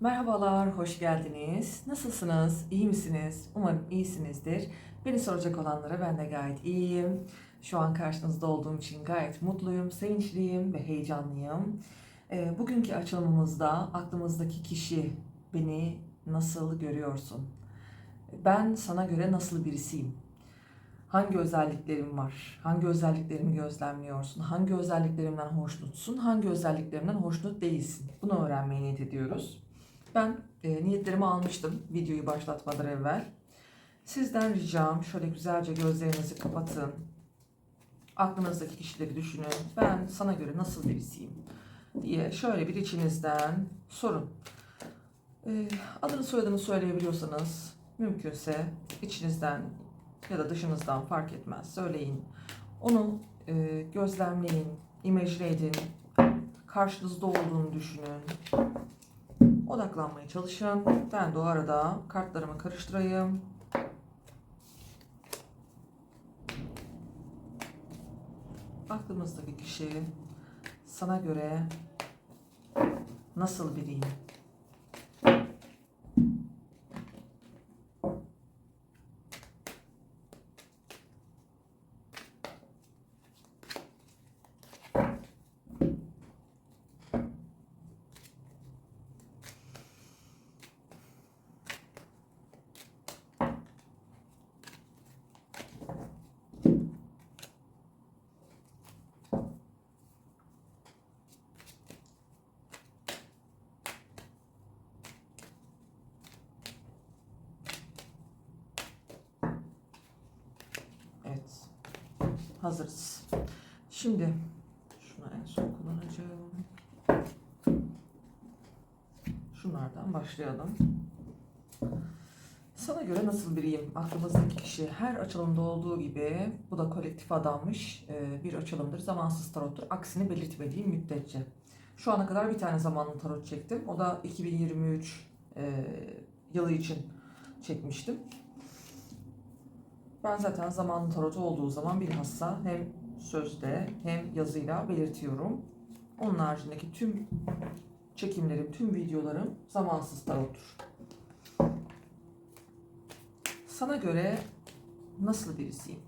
Merhabalar, hoş geldiniz. Nasılsınız? İyi misiniz? Umarım iyisinizdir. Beni soracak olanlara ben de gayet iyiyim. Şu an karşınızda olduğum için gayet mutluyum, sevinçliyim ve heyecanlıyım. Ee, bugünkü açılımımızda aklımızdaki kişi beni nasıl görüyorsun? Ben sana göre nasıl birisiyim? Hangi özelliklerim var? Hangi özelliklerimi gözlemliyorsun? Hangi özelliklerimden hoşnutsun? Hangi özelliklerimden hoşnut değilsin? Bunu öğrenmeye niyet ediyoruz. Ben e, niyetlerimi almıştım videoyu başlatmadan evvel. Sizden ricam şöyle güzelce gözlerinizi kapatın. Aklınızdaki kişileri düşünün. Ben sana göre nasıl birisiyim diye şöyle bir içinizden sorun. E, adını soyadını söyleyebiliyorsanız mümkünse içinizden ya da dışınızdan fark etmez söyleyin. Onu e, gözlemleyin, imajine edin, karşınızda olduğunu düşünün. Odaklanmaya çalışın. Ben de o arada kartlarımı karıştırayım. Aklımızdaki kişi sana göre nasıl biriyim? Evet. Hazırız. Şimdi şunu en son kullanacağım. Şunlardan başlayalım. Sana göre nasıl biriyim? Aklımızdaki kişi her açılımda olduğu gibi bu da kolektif adanmış e, bir açılımdır. Zamansız tarottur. Aksini belirtmediğim müddetçe. Şu ana kadar bir tane zamanlı tarot çektim. O da 2023 e, yılı için çekmiştim. Ben zaten zamanlı tarot olduğu zaman bilhassa hem sözde hem yazıyla belirtiyorum. Onun haricindeki tüm çekimlerim, tüm videolarım zamansız tarottur. Sana göre nasıl birisiyim?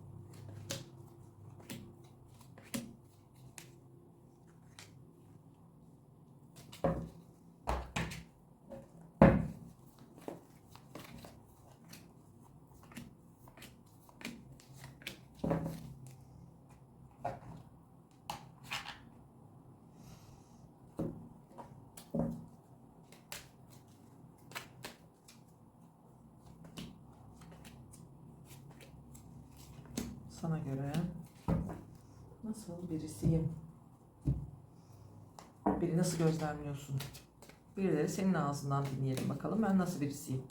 Sana göre nasıl birisiyim? Biri nasıl gözlemliyorsun? Birileri senin ağzından dinleyelim bakalım. Ben nasıl birisiyim?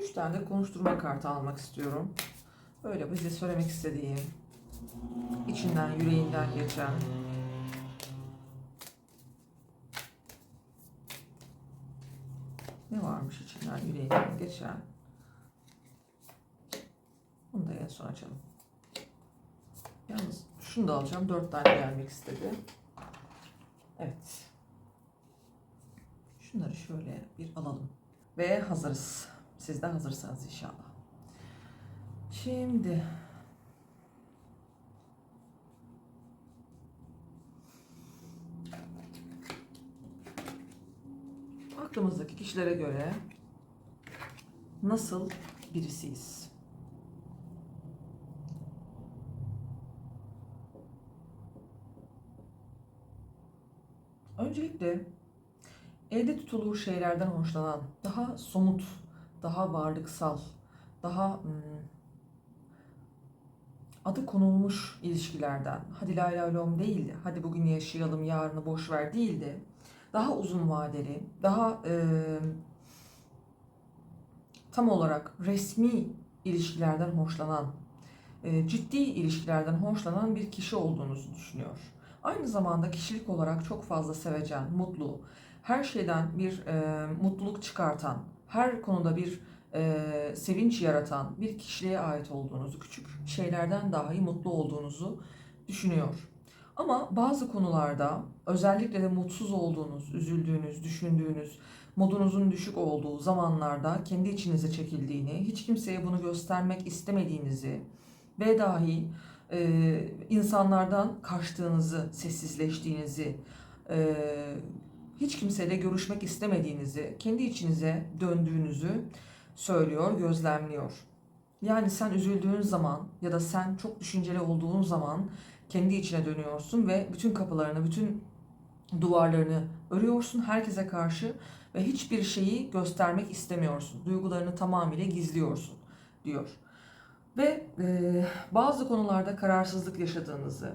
3 tane de konuşturma kartı almak istiyorum. Böyle bize söylemek istediğim, içinden, yüreğinden geçen, ne varmış içinden, yüreğinden geçen. Bunu da en son açalım. Yalnız şunu da alacağım. Dört tane gelmek istedi. Evet. Şunları şöyle bir alalım. Ve hazırız. Siz de hazırsanız inşallah. Şimdi aklımızdaki kişilere göre nasıl birisiyiz? Öncelikle elde tutulur şeylerden hoşlanan, daha somut, daha varlıksal, daha hmm, adı konulmuş ilişkilerden, hadi lay lay lom değildi, hadi bugün yaşayalım yarını boş ver değildi, daha uzun vadeli, daha e, tam olarak resmi ilişkilerden hoşlanan, e, ciddi ilişkilerden hoşlanan bir kişi olduğunuzu düşünüyor. Aynı zamanda kişilik olarak çok fazla sevecen, mutlu, her şeyden bir e, mutluluk çıkartan, her konuda bir e, sevinç yaratan bir kişiliğe ait olduğunuzu, küçük şeylerden dahi mutlu olduğunuzu düşünüyor. Ama bazı konularda özellikle de mutsuz olduğunuz, üzüldüğünüz, düşündüğünüz, modunuzun düşük olduğu zamanlarda kendi içinize çekildiğini, hiç kimseye bunu göstermek istemediğinizi ve dahi e, insanlardan kaçtığınızı, sessizleştiğinizi, e, hiç kimseyle görüşmek istemediğinizi, kendi içinize döndüğünüzü söylüyor, gözlemliyor. Yani sen üzüldüğün zaman ya da sen çok düşünceli olduğun zaman kendi içine dönüyorsun ve bütün kapılarını, bütün duvarlarını örüyorsun herkese karşı ve hiçbir şeyi göstermek istemiyorsun. Duygularını tamamıyla gizliyorsun diyor. Ve e, bazı konularda kararsızlık yaşadığınızı,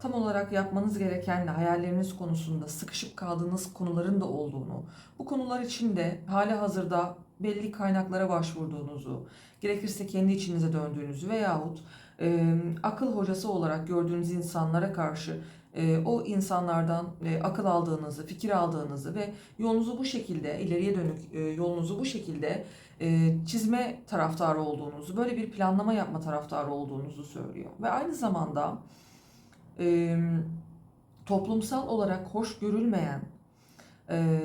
tam olarak yapmanız gerekenle hayalleriniz konusunda sıkışıp kaldığınız konuların da olduğunu, bu konular için de hali hazırda belli kaynaklara başvurduğunuzu, gerekirse kendi içinize döndüğünüzü veyahut e, akıl hocası olarak gördüğünüz insanlara karşı e, o insanlardan e, akıl aldığınızı, fikir aldığınızı ve yolunuzu bu şekilde, ileriye dönük e, yolunuzu bu şekilde e, çizme taraftarı olduğunuzu, böyle bir planlama yapma taraftarı olduğunuzu söylüyor. Ve aynı zamanda e, toplumsal olarak hoş görülmeyen e,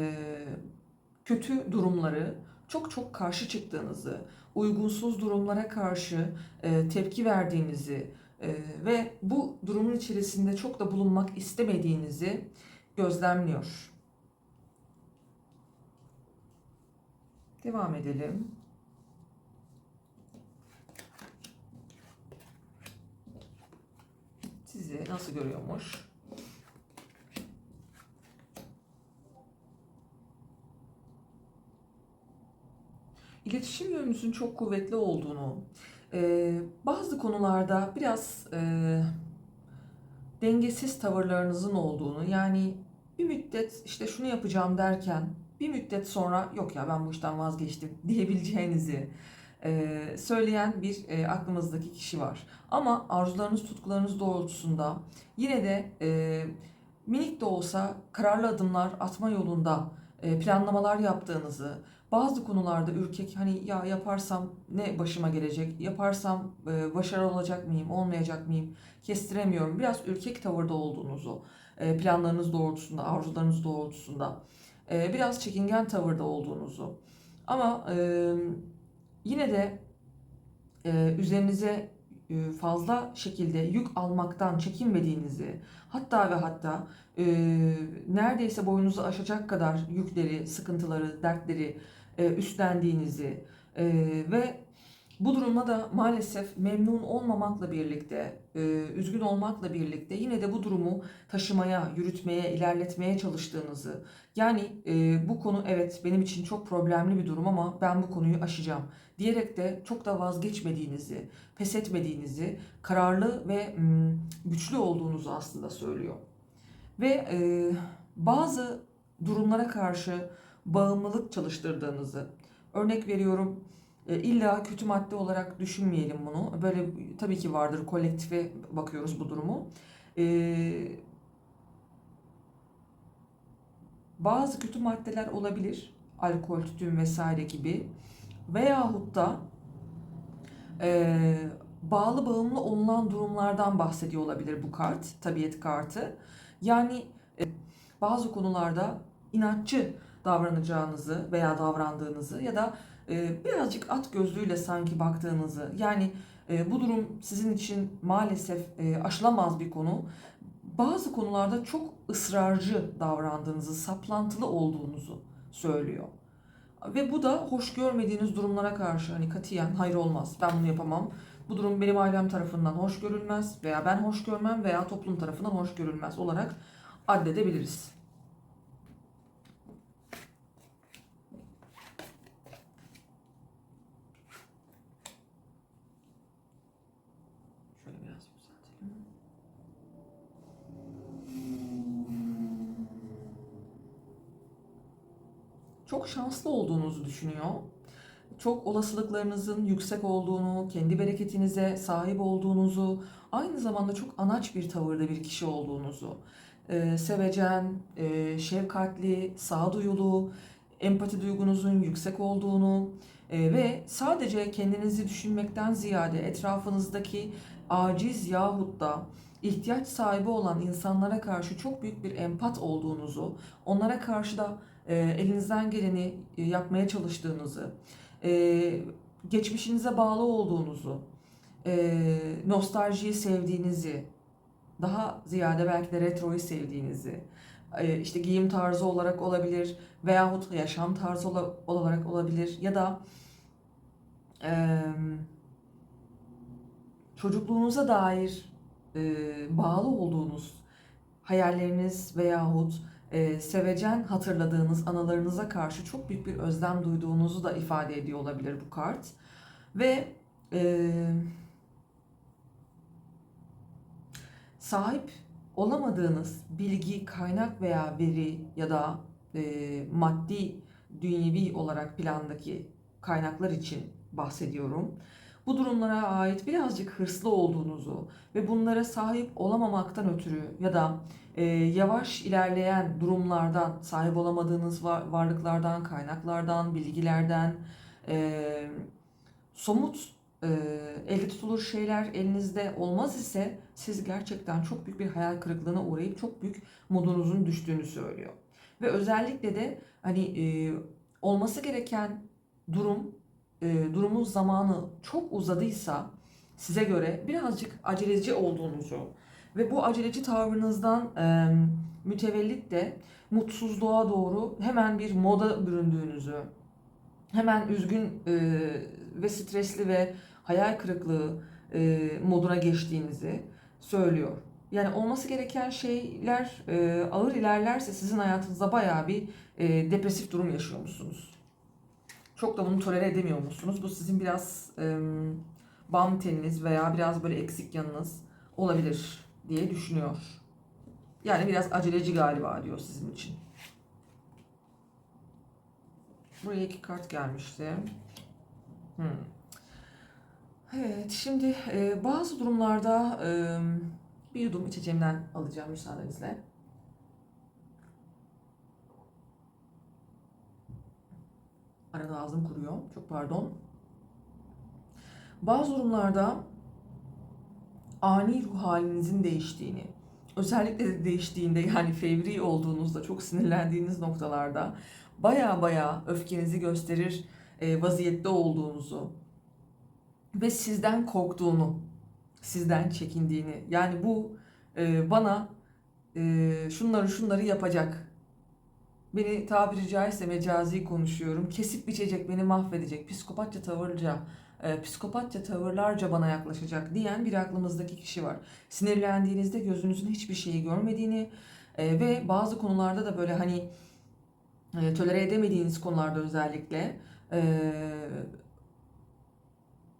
kötü durumları çok çok karşı çıktığınızı, uygunsuz durumlara karşı e, tepki verdiğinizi e, ve bu durumun içerisinde çok da bulunmak istemediğinizi gözlemliyor. Devam edelim. Sizi nasıl görüyormuş? İletişim yönünüzün çok kuvvetli olduğunu, e, bazı konularda biraz e, dengesiz tavırlarınızın olduğunu, yani bir müddet işte şunu yapacağım derken bir müddet sonra yok ya ben bu işten vazgeçtim diyebileceğinizi e, söyleyen bir e, aklımızdaki kişi var. Ama arzularınız, tutkularınız doğrultusunda yine de e, minik de olsa kararlı adımlar atma yolunda e, planlamalar yaptığınızı, bazı konularda ürkek hani ya yaparsam ne başıma gelecek, yaparsam başarılı olacak mıyım, olmayacak mıyım kestiremiyorum. Biraz ürkek tavırda olduğunuzu, planlarınız doğrultusunda, arzularınız doğrultusunda biraz çekingen tavırda olduğunuzu ama yine de e, üzerinize e, fazla şekilde yük almaktan çekinmediğinizi hatta ve hatta e, neredeyse boyunuzu aşacak kadar yükleri, sıkıntıları, dertleri e, üstlendiğinizi e, ve bu durumda da maalesef memnun olmamakla birlikte, e, üzgün olmakla birlikte yine de bu durumu taşımaya, yürütmeye, ilerletmeye çalıştığınızı, yani e, bu konu evet benim için çok problemli bir durum ama ben bu konuyu aşacağım diyerek de çok da vazgeçmediğinizi, pes etmediğinizi, kararlı ve güçlü olduğunuzu aslında söylüyor. Ve e, bazı durumlara karşı bağımlılık çalıştırdığınızı, örnek veriyorum e, illa kötü madde olarak düşünmeyelim bunu. Böyle tabii ki vardır kolektife bakıyoruz bu durumu. E, bazı kötü maddeler olabilir. Alkol, tütün vesaire gibi. Veyahut da e, bağlı bağımlı olunan durumlardan bahsediyor olabilir bu kart, tabiat kartı. Yani e, bazı konularda inatçı davranacağınızı veya davrandığınızı ya da e, birazcık at gözlüğüyle sanki baktığınızı yani e, bu durum sizin için maalesef e, aşılamaz bir konu. Bazı konularda çok ısrarcı davrandığınızı, saplantılı olduğunuzu söylüyor. Ve bu da hoş görmediğiniz durumlara karşı hani katiyen hayır olmaz ben bunu yapamam. Bu durum benim ailem tarafından hoş görülmez veya ben hoş görmem veya toplum tarafından hoş görülmez olarak addedebiliriz. Çok şanslı olduğunuzu düşünüyor. Çok olasılıklarınızın yüksek olduğunu, kendi bereketinize sahip olduğunuzu, aynı zamanda çok anaç bir tavırda bir kişi olduğunuzu, e, sevecen, e, şefkatli, sağduyulu, empati duygunuzun yüksek olduğunu e, ve sadece kendinizi düşünmekten ziyade etrafınızdaki aciz yahut da ihtiyaç sahibi olan insanlara karşı çok büyük bir empat olduğunuzu, onlara karşı da e, elinizden geleni e, yapmaya çalıştığınızı, e, geçmişinize bağlı olduğunuzu, e, nostaljiyi sevdiğinizi, daha ziyade belki de retroyu sevdiğinizi, e, işte giyim tarzı olarak olabilir veyahut yaşam tarzı ola- olarak olabilir ya da e, çocukluğunuza dair e, bağlı olduğunuz hayalleriniz veyahut e, sevecen hatırladığınız anılarınıza karşı çok büyük bir özlem duyduğunuzu da ifade ediyor olabilir bu kart. Ve e, sahip olamadığınız bilgi, kaynak veya veri ya da e, maddi, dünyevi olarak plandaki kaynaklar için bahsediyorum. Bu durumlara ait birazcık hırslı olduğunuzu ve bunlara sahip olamamaktan ötürü ya da e, yavaş ilerleyen durumlardan, sahip olamadığınız var- varlıklardan, kaynaklardan, bilgilerden, e, somut e, elde tutulur şeyler elinizde olmaz ise siz gerçekten çok büyük bir hayal kırıklığına uğrayıp çok büyük modunuzun düştüğünü söylüyor. Ve özellikle de hani e, olması gereken durum, e, durumun zamanı çok uzadıysa size göre birazcık aceleci olduğunuzu ve bu aceleci tavrınızdan e, mütevellit de mutsuzluğa doğru hemen bir moda büründüğünüzü, hemen üzgün e, ve stresli ve hayal kırıklığı e, moduna geçtiğinizi söylüyor. Yani olması gereken şeyler e, ağır ilerlerse sizin hayatınızda bayağı bir e, depresif durum yaşıyormuşsunuz. Çok da bunu tolere edemiyormuşsunuz. Bu sizin biraz e, bam teniniz veya biraz böyle eksik yanınız olabilir diye düşünüyor. Yani biraz aceleci galiba diyor sizin için. Buraya iki kart gelmişti. Hmm. Evet, şimdi e, bazı durumlarda e, bir yudum içeceğimden alacağım müsaadenizle. Arada ağzım kuruyor. Çok pardon. Bazı durumlarda ani ruh halinizin değiştiğini, özellikle de değiştiğinde yani fevri olduğunuzda, çok sinirlendiğiniz noktalarda baya baya öfkenizi gösterir e, vaziyette olduğunuzu ve sizden korktuğunu, sizden çekindiğini, yani bu e, bana e, şunları şunları yapacak, beni tabiri caizse mecazi konuşuyorum, kesip biçecek, beni mahvedecek, psikopatça tavırca, e, psikopatça tavırlarca bana yaklaşacak diyen bir aklımızdaki kişi var. Sinirlendiğinizde gözünüzün hiçbir şeyi görmediğini e, ve bazı konularda da böyle hani e, tolere edemediğiniz konularda özellikle e,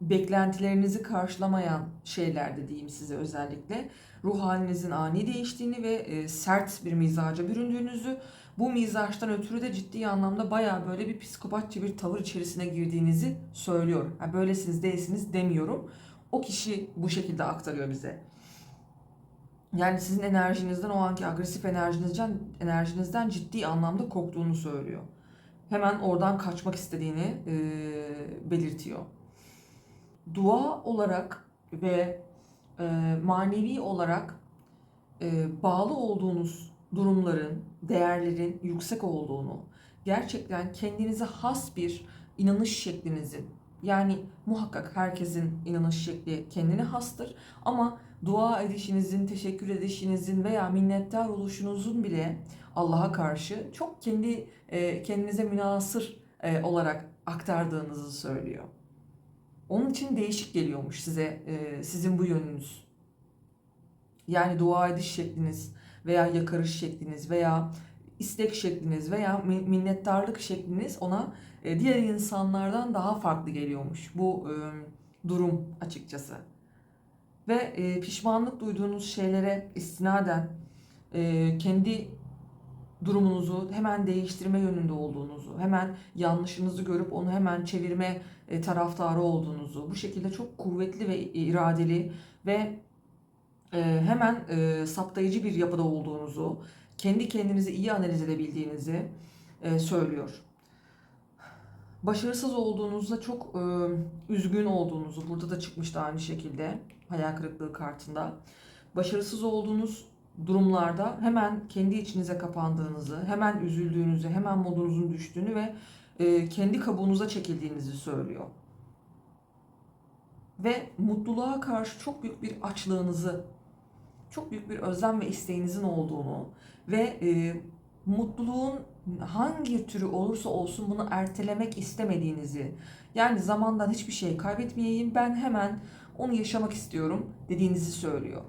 beklentilerinizi karşılamayan şeylerde diyeyim size özellikle ruh halinizin ani değiştiğini ve e, sert bir mizaca büründüğünüzü bu mizaçtan ötürü de ciddi anlamda bayağı böyle bir psikopatça bir tavır içerisine girdiğinizi söylüyor. Ha, böylesiniz değilsiniz demiyorum. O kişi bu şekilde aktarıyor bize. Yani sizin enerjinizden o anki agresif enerjinizden enerjinizden ciddi anlamda korktuğunu söylüyor. Hemen oradan kaçmak istediğini e, belirtiyor. Dua olarak ve e, manevi olarak e, bağlı olduğunuz durumların, değerlerin yüksek olduğunu, gerçekten kendinize has bir inanış şeklinizin, yani muhakkak herkesin inanış şekli kendine hastır ama dua edişinizin, teşekkür edişinizin veya minnettar oluşunuzun bile Allah'a karşı çok kendi e, kendinize münasır e, olarak aktardığınızı söylüyor. Onun için değişik geliyormuş size e, sizin bu yönünüz. Yani dua ediş şekliniz veya yakarış şekliniz veya istek şekliniz veya minnettarlık şekliniz ona e, diğer insanlardan daha farklı geliyormuş bu e, durum açıkçası. Ve e, pişmanlık duyduğunuz şeylere istinaden kendi durumunuzu hemen değiştirme yönünde olduğunuzu, hemen yanlışınızı görüp onu hemen çevirme taraftarı olduğunuzu, bu şekilde çok kuvvetli ve iradeli ve hemen e, saptayıcı bir yapıda olduğunuzu, kendi kendinizi iyi analiz edebildiğinizi e, söylüyor. Başarısız olduğunuzda çok e, üzgün olduğunuzu, burada da çıkmıştı aynı şekilde hayal kırıklığı kartında. Başarısız olduğunuz durumlarda hemen kendi içinize kapandığınızı, hemen üzüldüğünüzü, hemen modunuzun düştüğünü ve kendi kabuğunuza çekildiğinizi söylüyor. Ve mutluluğa karşı çok büyük bir açlığınızı, çok büyük bir özlem ve isteğinizin olduğunu ve e, mutluluğun hangi türü olursa olsun bunu ertelemek istemediğinizi, yani zamandan hiçbir şey kaybetmeyeyim, ben hemen onu yaşamak istiyorum dediğinizi söylüyor.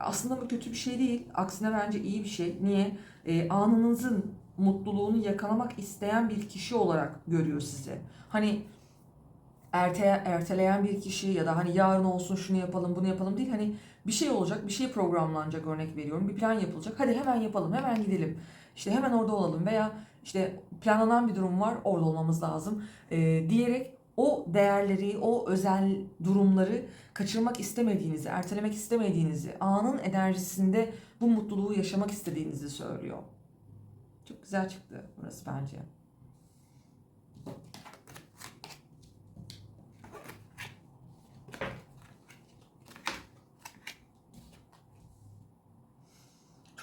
Aslında bu kötü bir şey değil. Aksine bence iyi bir şey. Niye? E, anınızın mutluluğunu yakalamak isteyen bir kişi olarak görüyor sizi. Hani erte, erteleyen bir kişi ya da hani yarın olsun şunu yapalım bunu yapalım değil. Hani bir şey olacak, bir şey programlanacak örnek veriyorum. Bir plan yapılacak. Hadi hemen yapalım, hemen gidelim. İşte hemen orada olalım veya işte planlanan bir durum var, orada olmamız lazım e, diyerek o değerleri, o özel durumları kaçırmak istemediğinizi, ertelemek istemediğinizi, anın enerjisinde bu mutluluğu yaşamak istediğinizi söylüyor. Çok güzel çıktı burası bence.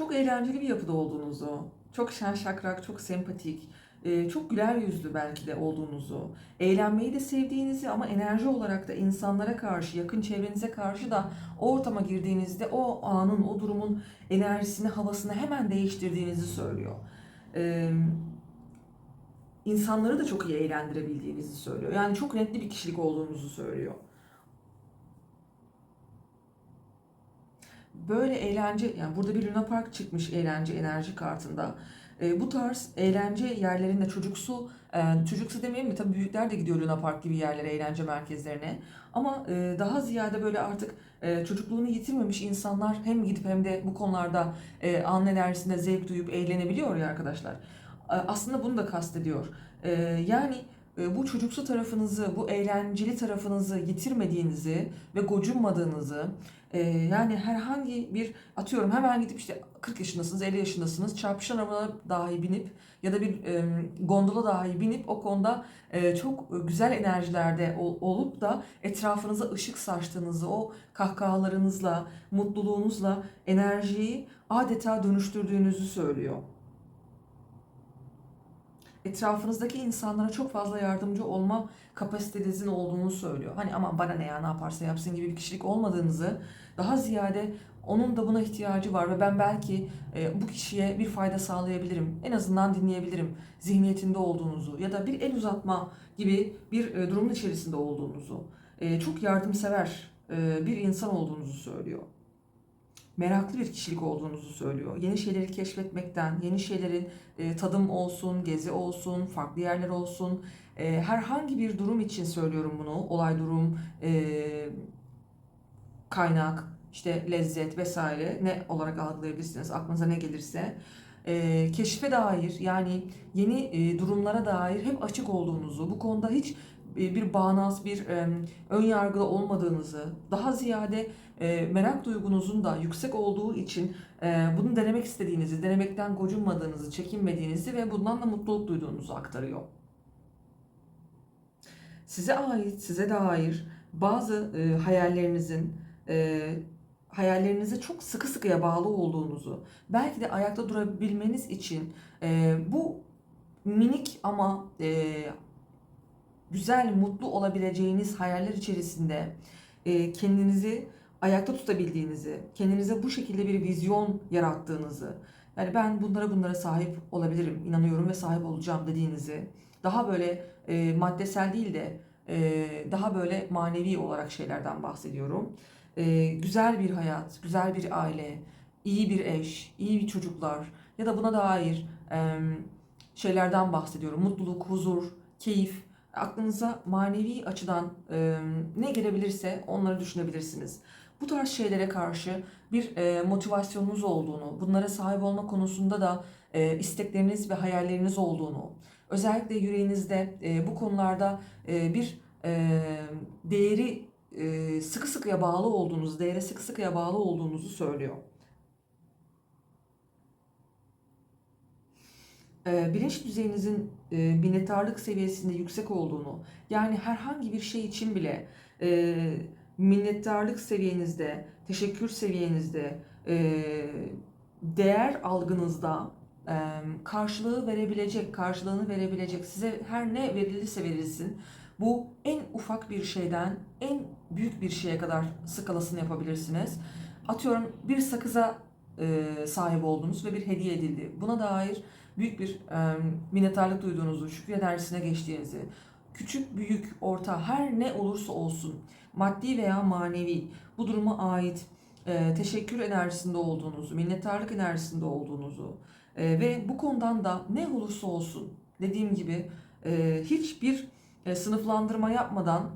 Çok eğlenceli bir yapıda olduğunuzu, çok şen şakrak, çok sempatik, e, çok güler yüzlü belki de olduğunuzu, eğlenmeyi de sevdiğinizi ama enerji olarak da insanlara karşı, yakın çevrenize karşı da o ortama girdiğinizde o anın, o durumun enerjisini, havasını hemen değiştirdiğinizi söylüyor. Ee, insanları da çok iyi eğlendirebildiğinizi söylüyor. Yani çok renkli bir kişilik olduğunuzu söylüyor. Böyle eğlence, yani burada bir Luna Park çıkmış eğlence enerji kartında. E, bu tarz eğlence yerlerinde çocuksu, e, çocuksu demeyeyim mi? Tabii büyükler de gidiyor Luna Park gibi yerlere, eğlence merkezlerine. Ama e, daha ziyade böyle artık e, çocukluğunu yitirmemiş insanlar hem gidip hem de bu konularda e, an enerjisinde zevk duyup eğlenebiliyor ya arkadaşlar. E, aslında bunu da kastediyor. E, yani bu çocuksu tarafınızı, bu eğlenceli tarafınızı yitirmediğinizi ve gocunmadığınızı, e, yani herhangi bir atıyorum hemen gidip işte 40 yaşındasınız, 50 yaşındasınız, çarpışan arabaya dahi binip ya da bir e, gondola dahi binip o konuda çok güzel enerjilerde olup da etrafınıza ışık saçtığınızı, o kahkahalarınızla, mutluluğunuzla enerjiyi adeta dönüştürdüğünüzü söylüyor etrafınızdaki insanlara çok fazla yardımcı olma kapasitenizin olduğunu söylüyor. Hani ama bana ne ya ne yaparsa yapsın gibi bir kişilik olmadığınızı daha ziyade onun da buna ihtiyacı var ve ben belki e, bu kişiye bir fayda sağlayabilirim. En azından dinleyebilirim zihniyetinde olduğunuzu ya da bir el uzatma gibi bir e, durumun içerisinde olduğunuzu. E, çok yardımsever e, bir insan olduğunuzu söylüyor meraklı bir kişilik olduğunuzu söylüyor. Yeni şeyleri keşfetmekten, yeni şeylerin e, tadım olsun, gezi olsun, farklı yerler olsun, e, herhangi bir durum için söylüyorum bunu. Olay, durum, e, kaynak, işte lezzet vesaire ne olarak algılayabilirsiniz, aklınıza ne gelirse. E, keşfe dair yani yeni e, durumlara dair hep açık olduğunuzu, bu konuda hiç e, bir bağnaz, bir e, ön yargılı olmadığınızı, daha ziyade e, merak duygunuzun da yüksek olduğu için e, bunu denemek istediğinizi, denemekten gocunmadığınızı, çekinmediğinizi ve bundan da mutluluk duyduğunuzu aktarıyor. Size ait, size dair bazı e, hayallerinizin, e, hayallerinize çok sıkı sıkıya bağlı olduğunuzu, belki de ayakta durabilmeniz için e, bu minik ama e, güzel, mutlu olabileceğiniz hayaller içerisinde e, kendinizi ayakta tutabildiğinizi, kendinize bu şekilde bir vizyon yarattığınızı, yani ben bunlara bunlara sahip olabilirim, inanıyorum ve sahip olacağım dediğinizi, daha böyle e, maddesel değil de e, daha böyle manevi olarak şeylerden bahsediyorum. E, güzel bir hayat, güzel bir aile, iyi bir eş, iyi bir çocuklar ya da buna dair e, şeylerden bahsediyorum. Mutluluk, huzur, keyif, aklınıza manevi açıdan e, ne gelebilirse onları düşünebilirsiniz. Bu tarz şeylere karşı bir e, motivasyonunuz olduğunu, bunlara sahip olma konusunda da e, istekleriniz ve hayalleriniz olduğunu, özellikle yüreğinizde e, bu konularda e, bir e, değeri e, sıkı sıkıya bağlı olduğunuzu, değere sıkı sıkıya bağlı olduğunuzu söylüyor. e, bilinç düzeyinizin e, minnettarlık seviyesinde yüksek olduğunu, yani herhangi bir şey için bile e, minnettarlık seviyenizde, teşekkür seviyenizde, e, değer algınızda e, karşılığı verebilecek, karşılığını verebilecek, size her ne verilirse verilsin, bu en ufak bir şeyden en büyük bir şeye kadar skalasını yapabilirsiniz. Atıyorum bir sakıza e, sahip oldunuz ve bir hediye edildi. Buna dair büyük bir e, minnettarlık duyduğunuzu, şükür enerjisine geçtiğinizi, küçük, büyük, orta her ne olursa olsun maddi veya manevi bu duruma ait e, teşekkür enerjisinde olduğunuzu, minnettarlık enerjisinde olduğunuzu e, ve bu konudan da ne olursa olsun dediğim gibi e, hiçbir e, sınıflandırma yapmadan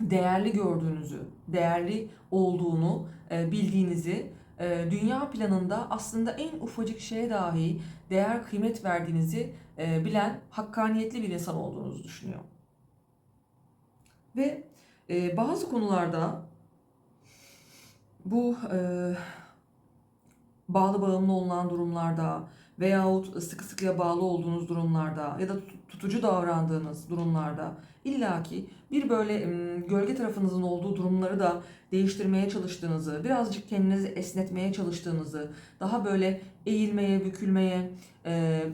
değerli gördüğünüzü, değerli olduğunu e, bildiğinizi, e, dünya planında aslında en ufacık şeye dahi değer kıymet verdiğinizi e, bilen hakkaniyetli bir insan olduğunuzu düşünüyor. Ve e, bazı konularda bu e, bağlı bağımlı olunan durumlarda veyahut sıkı sıkıya bağlı olduğunuz durumlarda ya da tutucu davrandığınız durumlarda illaki bir böyle gölge tarafınızın olduğu durumları da değiştirmeye çalıştığınızı, birazcık kendinizi esnetmeye çalıştığınızı, daha böyle eğilmeye, bükülmeye,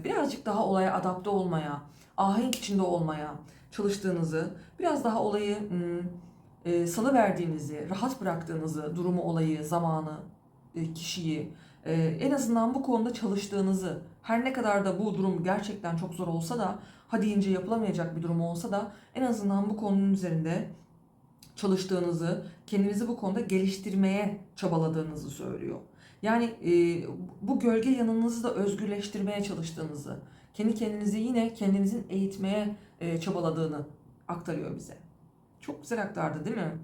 birazcık daha olaya adapte olmaya, ahenk içinde olmaya çalıştığınızı, biraz daha olayı salı verdiğinizi, rahat bıraktığınızı, durumu, olayı, zamanı, kişiyi, en azından bu konuda çalıştığınızı, her ne kadar da bu durum gerçekten çok zor olsa da, ha deyince yapılamayacak bir durum olsa da en azından bu konunun üzerinde çalıştığınızı, kendinizi bu konuda geliştirmeye çabaladığınızı söylüyor. Yani e, bu gölge yanınızı da özgürleştirmeye çalıştığınızı, kendi kendinizi yine kendinizin eğitmeye e, çabaladığını aktarıyor bize. Çok güzel aktardı değil mi?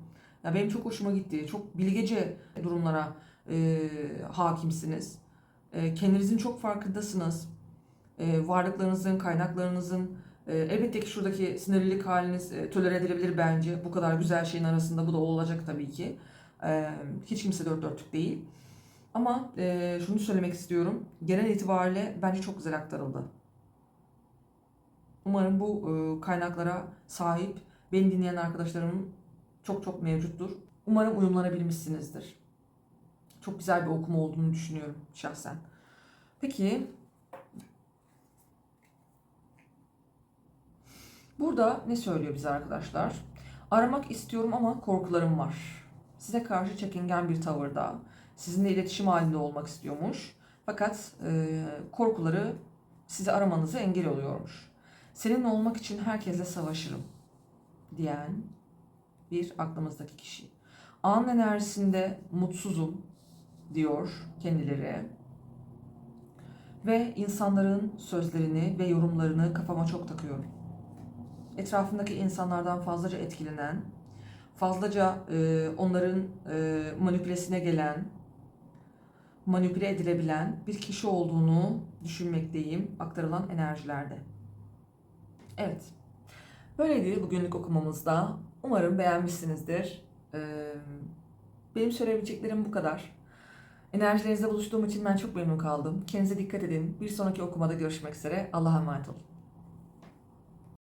Ya benim çok hoşuma gitti. Çok bilgece durumlara e, hakimsiniz. E, kendinizin çok farkındasınız. E, varlıklarınızın, kaynaklarınızın, e, elbette ki şuradaki sinirlilik haliniz e, tolere edilebilir bence. Bu kadar güzel şeyin arasında bu da olacak tabii ki. E, hiç kimse dört dörtlük değil. Ama e, şunu söylemek istiyorum. Genel itibariyle bence çok güzel aktarıldı. Umarım bu e, kaynaklara sahip beni dinleyen arkadaşlarımın çok çok mevcuttur. Umarım uyumlanabilmişsinizdir. Çok güzel bir okuma olduğunu düşünüyorum şahsen. Peki burada ne söylüyor bize arkadaşlar? Aramak istiyorum ama korkularım var. Size karşı çekingen bir tavırda. Sizinle iletişim halinde olmak istiyormuş. Fakat e, korkuları sizi aramanızı engel oluyormuş. Seninle olmak için herkesle savaşırım diyen bir aklımızdaki kişi. An enerjisinde mutsuzum diyor kendileri. Ve insanların sözlerini ve yorumlarını kafama çok takıyorum. Etrafındaki insanlardan fazlaca etkilenen, fazlaca e, onların e, manipülesine gelen, manipüle edilebilen bir kişi olduğunu düşünmekteyim aktarılan enerjilerde. Evet. Böyleydi bugünlük okumamızda. Umarım beğenmişsinizdir. Ee, benim söyleyebileceklerim bu kadar. Enerjilerinizle buluştuğum için ben çok memnun kaldım. Kendinize dikkat edin. Bir sonraki okumada görüşmek üzere. Allah'a emanet olun.